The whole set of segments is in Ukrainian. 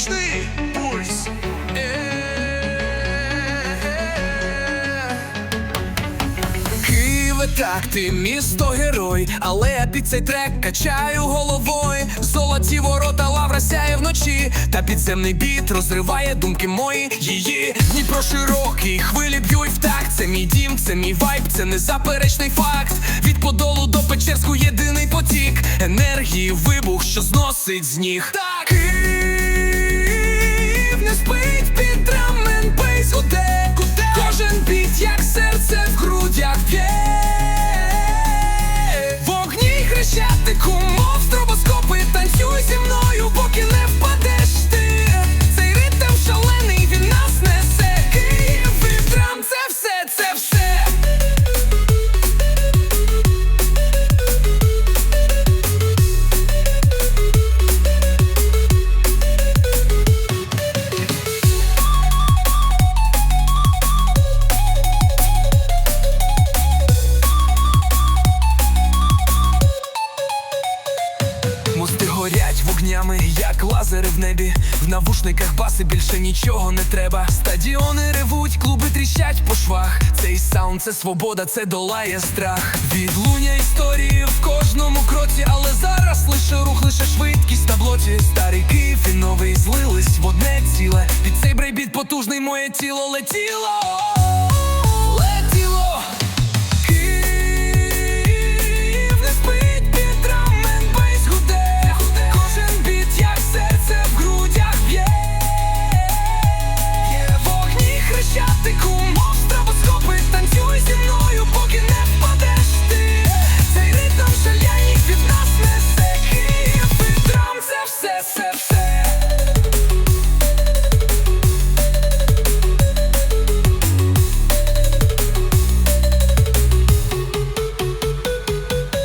Нічний пульс. Так, ти місто герой, але під цей трек качаю головою. Золоті ворота лавра сяє вночі, та підземний біт розриває думки мої. Її Дніпро широкий, хвилі б'ють в такт Це мій дім, це мій вайб, це незаперечний факт. Від подолу до Печерську єдиний потік. Енергії, вибух, що зносить з ніг. Так, вогнями, як лазери в небі. В навушниках баси більше нічого не треба. Стадіони ревуть, клуби тріщать по швах. Цей саунд, це свобода, це долає страх. Відлуння історії в кожному кроці, але зараз лише рух, лише швидкість на блоці. Старий Київ і новий злились в одне ціле. Під цей брейбіт потужний моє тіло. Летіло.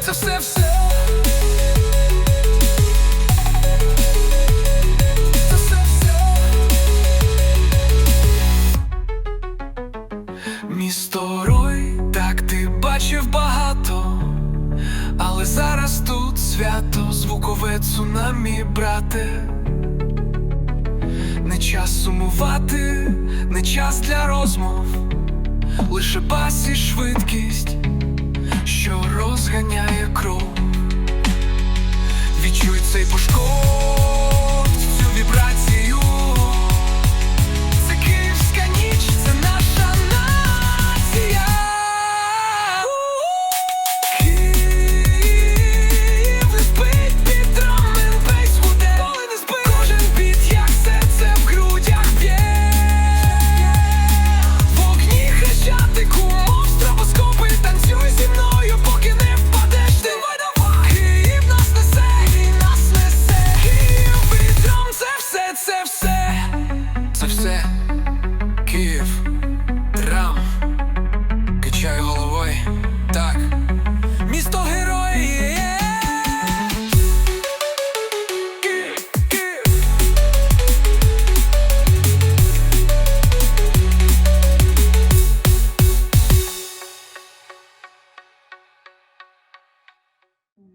Це все все. Це все Місто Рой, так ти бачив багато, але зараз тут свято, звукове цунамі, брате. Не час сумувати, не час для розмов, лише бас і швидкість Відчуй цей